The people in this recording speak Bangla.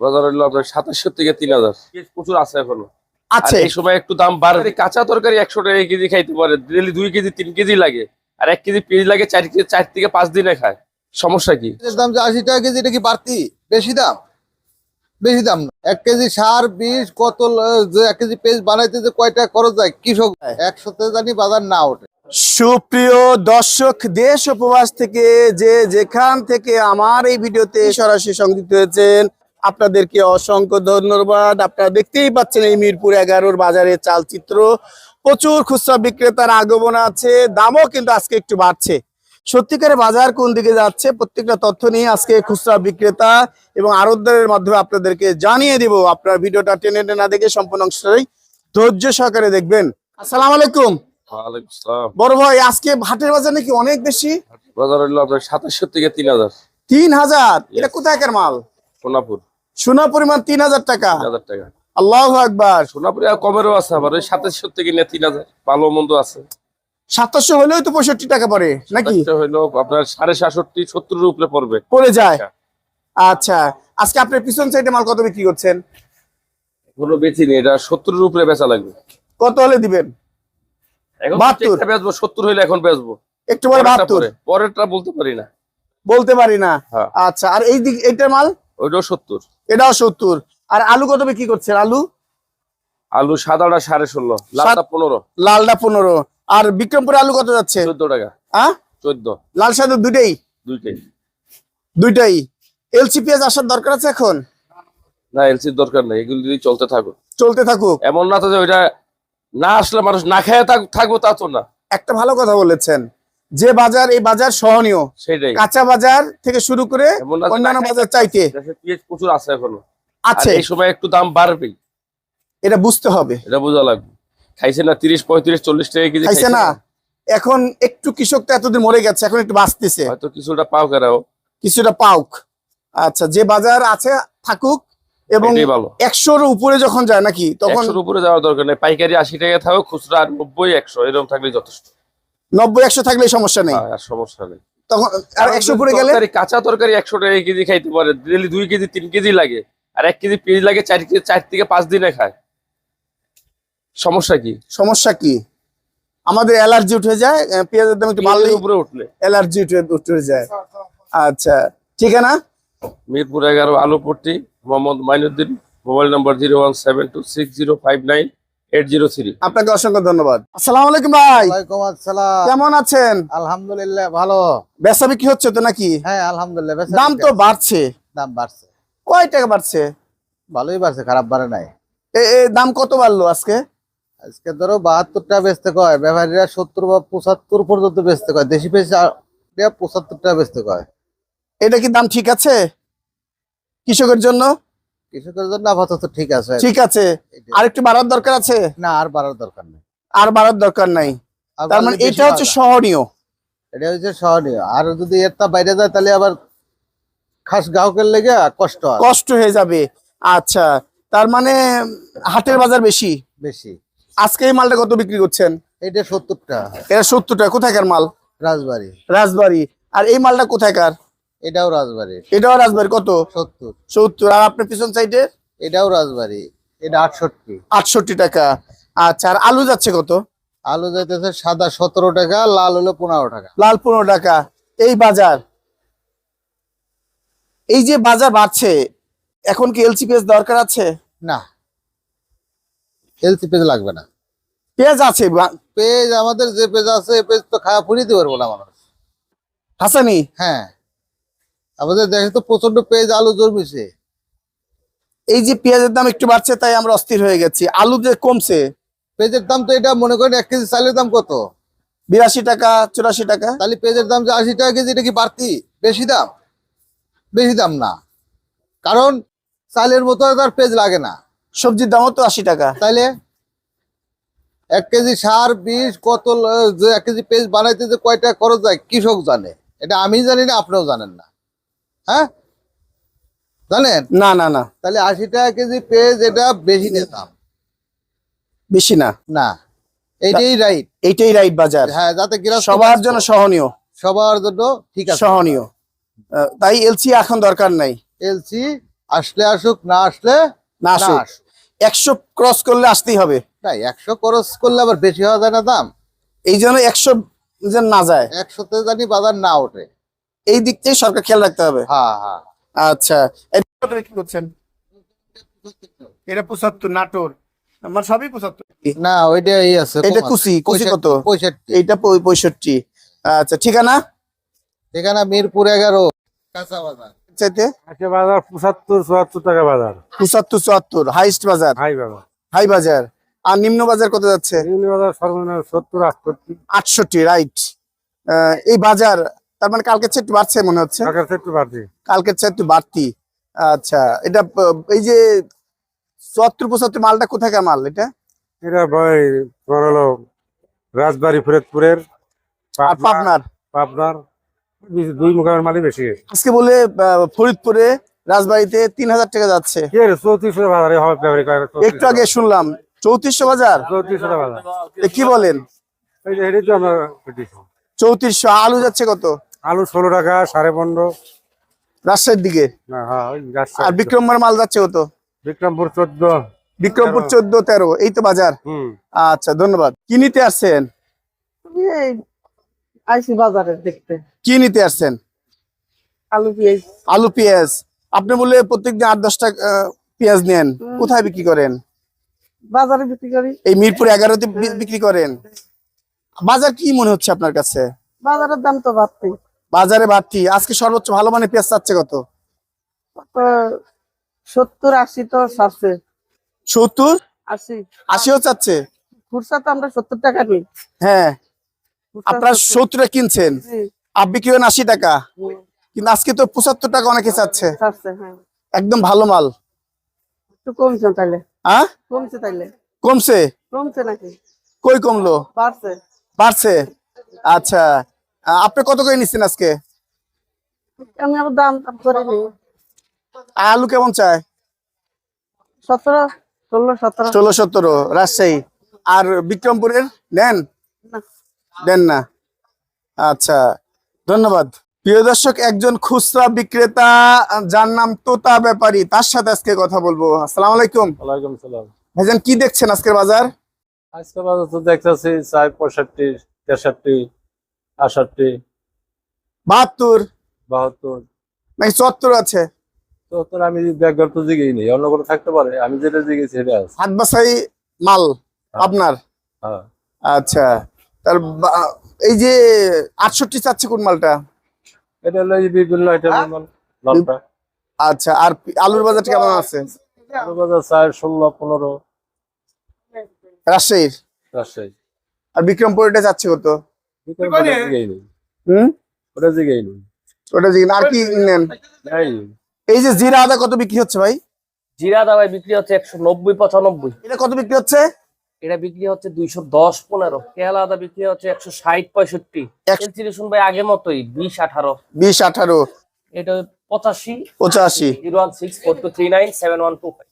বাজার হলো আপনার সাতাশশো থেকে তিন হাজার। প্রচুর আছে এখনও। আচ্ছা এই সময় একটু দাম বাড়বে কাঁচা তরকারি একশো টাকা কেজি খাইতে পারে। ডেলি দুই কেজি তিন কেজি লাগে। আর এক কেজি পেঁয়াজ লাগে চার কেজি চার থেকে পাঁচ দিনে খায়। সমস্যা কি? দাম যে আশি টাকা কেজি এটা কি বাড়তি? বেশি দাম? বেশি দাম না। এক কেজি সার বিষ কত যে এক কেজি পেঁয়াজ বানাইতে যে কয়টা খরচ যায় কৃষক একশোতে জানি বাজার না ওঠে। সুপ্রিয় দর্শক দেশ উপবাস থেকে যে যেখান থেকে আমার এই ভিডিওতে সরাসরি সংযুক্ত হয়েছেন আপনাদেরকে অসংখ্য ধন্যবাদ। আপনারা দেখতেই পাচ্ছেন এই মিরপুর এগারোর বাজারে চালচিত্র। প্রচুর খুচরা বিক্রেতার আগমন আছে দামও কিন্তু আজকে একটু বাড়ছে। সত্যিকারের বাজার কোন দিকে যাচ্ছে প্রত্যেকটা তথ্য নিয়ে আজকে খুচরা বিক্রেতা এবং আরোদ্দারের মাধ্যমে আপনাদেরকে জানিয়ে দিব। আপনার ভিডিওটা টেনে টেনে না দেখে সম্পূর্ণ অংশটাই ধৈর্য সহকারে দেখবেন। আসসালামু আলাইকুম। বড় ভাই আজকে হাটের বাজার নাকি অনেক বেশি? বাজার হলো আপনার সাতাশশো থেকে তিন হাজার। তিন হাজার? এটা কোথাকার মাল? সোনাপুর। সোনা পরিমাণ তিন হাজার টাকা। টাকা। আল্লাহ আকবার। সোনাপুরে আর কমেরও আছে আবার ওই সাতাশশো থেকে নিয়ে তিন হাজার। ভালো মন্দ আছে। সাতাশশো হলেও তো পঁয়ষট্টি টাকা পড়ে নাকি? হইল আপনার সাড়ে সাতষট্টি সত্তরের উপরে পড়বে। পড়ে যায়। আচ্ছা। আজকে আপনার পিছন সাইডে মাল কত বিক্রি করছেন? কোনো বেচিনি এটা সত্তরের উপরে বেচা লাগবে। কত হলে দিবেন? বেচবো সত্তর হইলে এখন বেচবো। একটু পরেরটা বাহাত্তর। পরেরটা বলতে পারি না। বলতে পারি না। হ্যাঁ। আচ্ছা আর এই দিক এইটার মাল? ওইটাও সত্তর। এটাও সত্তর। আর আলু কত বিক্রি করছেন? আলু? আলু সাদাটা সাড়ে ষোলো লালটা পনেরো। লালটা পনেরো। আর বিক্রমপুরে আলু কত যাচ্ছে? চোদ্দ টাকা। হ্যাঁ চোদ্দ। লাল সাদা দুইটাই? দুইটাই। দুইটাই। এলসি পেঁয়াজ আসার দরকার আছে এখন? না এলসির দরকার নেই এগুলো যদি চলতে থাকো চলতে থাকুক। এমন না তো যে ওইটা না আসলে মানুষ না খেয়ে থাক- থাকব তা তো না। একটা ভালো কথা বলেছেন। যে বাজার এই বাজার সহনীয়। সেটাই। কাঁচা বাজার থেকে শুরু করে অন্যান্য বাজার চাইতে। প্রচুর আছে এখনও। আর আছে এই সময় একটু দাম বাড়বেই। এটা বুঝতে হবে। এটা বোঝা লাগবে। খাইছে না তিরিশ পঁয়ত্রিশ চল্লিশ টাকা কেজি খাইছে না। এখন একটু কৃষক তো এতদিন মরে গেছে এখন একটু বাঁচতেছে। হয়তো কিছুটা পাও কেরাও কিছুটা পাউক আচ্ছা যে বাজার আছে থাকুক। এবং একশোর উপরে যখন যায় নাকি তখন উপরে যাওয়ার দরকার নেই। পাইকারি আশি টাকা থাকুক খুচরা আর নব্বই একশো এরকম থাকলে যথেষ্ট। নব্বই একশো থাকলে সমস্যা নেই। আর সমস্যা নেই। তখন আর একশো উপরে গেলে? কাঁচা তরকারি একশো টাকা কেজি খাইতে পারে। ডেলি দুই কেজি তিন কেজি লাগে। আর এক কেজি পেঁয়াজ লাগে চার কেজি চার থেকে পাঁচ দিনে খায়। সমস্যা কি? সমস্যা কি? আমাদের অ্যালার্জি উঠে যায়। পেঁয়াজের দাম একটু পেঁয়াজের উপরে উঠলে। অ্যালার্জি উঠে উঠে যায়। আচ্ছা ঠিকানা? মিরপুর এগারো Alupatti Mohammad Mainuddin mobile number zero one seven two six zero five nine. আপনাকে অসংখ্য ধন্যবাদ। আসসালামু আলাইকুম ভাই। আসসালাম। কেমন আছেন? আলহামদুলিল্লাহ ভালো। বেচা বিক্রি হচ্ছে তো নাকি? হ্যাঁ আলহামদুলিল্লাহ দাম তো বাড়ছে। দাম বাড়ছে। কয় টাকা বাড়ছে? ভালোই বাড়ছে খারাপ বাড়ে নাই। দাম কত বাড়লো আজকে? আজকে ধরো বাহাত্তরটা বেচতে কয় ব্যবহারীরা সত্তর বা পঁচাত্তর পর্যন্ত বেচতে কয় দেশি পঁচাত্তর টাকা বেচতে কয়। এটা কি দাম ঠিক আছে? কৃষকের জন্য? কৃষকের জন্য আপাতত ঠিক আছে। ঠিক আছে। আর একটু বাড়ার দরকার আছে? না আর বাড়ার দরকার নেই। আর বাড়ার দরকার নাই। তার মানে এটা হচ্ছে সহনীয়। এটা হচ্ছে সহনীয়। আর যদি এর তা বাইরে যায় তাহলে আবার খাস গ্রাহকের লেগে কষ্ট কষ্ট হয়ে যাবে। আচ্ছা তার মানে হাটের বাজার বেশি? বেশি। আজকে এই মালটা কত বিক্রি করছেন? এটা সত্তর টাকা এটা সত্তর টাকা কোথাকার মাল? রাজবাড়ি। রাজবাড়ি। আর এই মালটা কোথাকার? এটাও রাজবাড়ি এটাও রাজবাড়ি কত? সত্তর। সত্তর। আর আপনার পিছন সাইডে? এটাও রাজবাড়ি। এটা আটষট্টি। আটষট্টি টাকা। আচ্ছা আর আলু যাচ্ছে কত? আলু যাইতেছে সাদা সতেরো টাকা লাল হলো পনেরো টাকা। লাল পনেরো টাকা। এই বাজার এই যে বাজার বাড়ছে এখন কি এলসি পেঁয়াজ দরকার আছে? না। এলসি পেজ লাগবে না। পেঁয়াজ আছে পেজ আমাদের যে পেজ আছে পেজ তো খাওয়া ফুরিয়ে দিতে পারব না মানুষ। হাসানি? হ্যাঁ। আমাদের দেশে তো প্রচণ্ড পেজ আলু জন্মিছে। এই যে পেঁয়াজের দাম একটু বাড়ছে তাই আমরা অস্থির হয়ে গেছি। আলু যে কমছে পেঁয়াজের দাম তো এটা মনে করেন এক কেজি চালের দাম কত? বিরাশি টাকা চুরাশি টাকা। তাহলে পেজের দাম যে আশি টাকা কেজি এটা কি বাড়তি? বেশি দাম? বেশি দাম না। কারণ চালের মতো তার পেজ লাগে না। সবজির দামও তো আশি টাকা। তাইলে এক কেজি সার বিষ কত যে এক কেজি পেঁয়াজ বানাইতে যে কয়টা খরচ যায় কৃষক জানে। এটা আমি জানি না আপনিও জানেন না। হ্যাঁ? জানেন? না না না। তাহলে আশি টাকা কেজি পেজ এটা বেশি না? না। এইটাই রাইট এইটাই রাইট বাজার। হ্যাঁ যাতে সবার জন্য সহনীয়। সবার জন্য ঠিক আছে। সহনীয়। তাই এলসি এখন দরকার নাই। এলসি আসলে আসুক না আসলে না আসুক। একশো ক্রস করলে আসতেই হবে। না একশো ক্রস করলে আবার বেশি হওয়া যায় না দাম? এই জন্য একশো যেন না যায়। একশোতে জানি বাজার না ওঠে। এই দিক থেকে সরকার খেয়াল রাখতে হবে। হ্যাঁ হ্যাঁ। আচ্ছা। এটা বিক্রি করছেন? এটা পঁচাত্তর নাটোর। আমার সবই পঁচাত্তর। না ওইটাই আছে এটা কম কুচি কুচি কত? পঁয়ষট্টি। পঁয়- পঁয়ষট্টি। আচ্ছা ঠিকানা? ঠিকানা মিরপুর এগারো কাঁচা বাজার। চাইতে? বাজার পঁচাত্তর চুয়াত্তর টাকা বাজার। পঁচাত্তর চুয়াত্তর হাইস্ট বাজার? হাই বাজার। হাই বাজার। আর নিম্ন বাজার কত যাচ্ছে? বাজার সর্বনিম্ন সত্তর আটষট্টি। আটষট্টি রাইট। এই বাজার তার মানে কালকের চেয়ে একটু বাড়ছে মনে হচ্ছে। কালকের চেয়ে একটু বাড়তি। আচ্ছা এটা এই যে চুয়াত্তর পঁচাত্তর মালটা কোথাকার মাল এটা? এটা ভাই তোমার হলো রাজবাড়ি ফরিদপুরের আর পাবনার? পাবনার দুই- মুখের মালই বেশি। আজকে বলে ফরিদপুরে রাজবাড়িতে তিন হাজার টাকা যাচ্ছে। চৌত্রিশশো বাজারে একটু আগে শুনলাম চৌত্রিশশো বাজার? চৌত্রিশশো বাজার। কি বলেন? চৌত্রিশশো। আলু যাচ্ছে কত? আলু ষোলো টাকা সাড়ে পনেরো। রাজশাহীর দিকে? হ্যাঁ আর বিক্রমবার মাল যাচ্ছে কত? বিক্রমপুর চোদ্দ। বিক্রমপুর। চোদ্দ তেরো। এই তো বাজার? আচ্ছা ধন্যবাদ। কি নিতে আসছেন? আইসি বাজারে দেখতে। কি নিতে আসছেন? আলু পেঁয়াজ। আলু পেঁয়াজ। আপনি বলে প্রত্যেকদিন আট দশটা আহ, পেঁয়াজ নেন। কোথায় বিক্রি করেন? বাজারে বিক্রি করি। এই মিরপুর এগারোতে বিক্রি করেন? বাজার কি মনে হচ্ছে আপনার কাছে? বাজারের দাম তো বাড়তি। বাজারে বাড়তি। আজকে সর্বোচ্চ ভালো মানে পেঁয়াজ চাচ্ছে কত? সত্তর আশি তো সারছে সত্তর? আশি। আশিও চাচ্ছে? খুরসা তো আমরা সত্তর টাকা নিই। হ্যাঁ। আপনারা 70 সত্তরে কিনছেন? বিক্রি আশি টাকা। কিন্তু আজকে তো পঁচাত্তর টাকা অনেকে চাচ্ছে। হ্যাঁ। একদম ভালো মাল। একটু কমছে তাইলে হ্যাঁ কমছে তাইলে কমছে? কমছে নাকি? কই কমলো? বাড়ছে। বাড়ছে? আচ্ছা। আপনি কত করে নিচ্ছেন আজকে? আমি দাম আলু কেমন চায়? সতেরো ষোলো সতেরো। ষোলো সতেরো রাজশাহী। আর বিক্রমপুরের? নেন? দেন না। আচ্ছা ধন্যবাদ। প্রিয় দর্শক একজন খুচরা বিক্রেতা যার নাম তোতা ব্যাপারী তার সাথে আজকে কথা বলব। আসসালামু আলাইকুম। ভাইজান কি দেখছেন আজকের বাজার? আজকে বাজার তো দেখতেছি চার পঁয়ষট্টি তেষট্টি আষট্টি বাহাত্তর। বাহাত্তর। নাকি চুয়াত্তর আছে। তো তোর আমি ব্যাগর তো জিগেই নেই অন্য কোনো থাকতে পারে। আমি যেটা জিগেছি সেটা আছে। হাত বাসাই মাল আপনার? হ্যাঁ। আচ্ছা। তার এই যে আটষট্টি চাচ্ছে কোন মালটা? এটা হলো বিভিন্ন আইটেমের মাল লালটা আচ্ছা আর আলুর বাজারটা কেমন আছে? আলু বাজার চার ষোলো পনেরো। রাজশাহীর? রাজশাহী। আর বিক্রমপুর এটা যাচ্ছে কত? বিক্রম ওটা জিগেই ওটা জিগেই নেই। ওটা জিজ্ঞেস আর কি নেন? এই যে জিরা আদা কত বিক্রি হচ্ছে ভাই? জিরা দাবায় বিক্রি হচ্ছে একশো নব্বই পঁচানব্বই। এটা কত বিক্রি হচ্ছে? এটা বিক্রি হচ্ছে দুইশো দশ পনেরো। কেলা আদা বিক্রি হচ্ছে একশো ষাট পঁয়ষট্টি। রসুন ভাই আগের মতোই বিশ আঠারো। বিশ আঠারো। এটা পঁচাশি। পঁচাশি। Zero one six four two three nine seven one two five.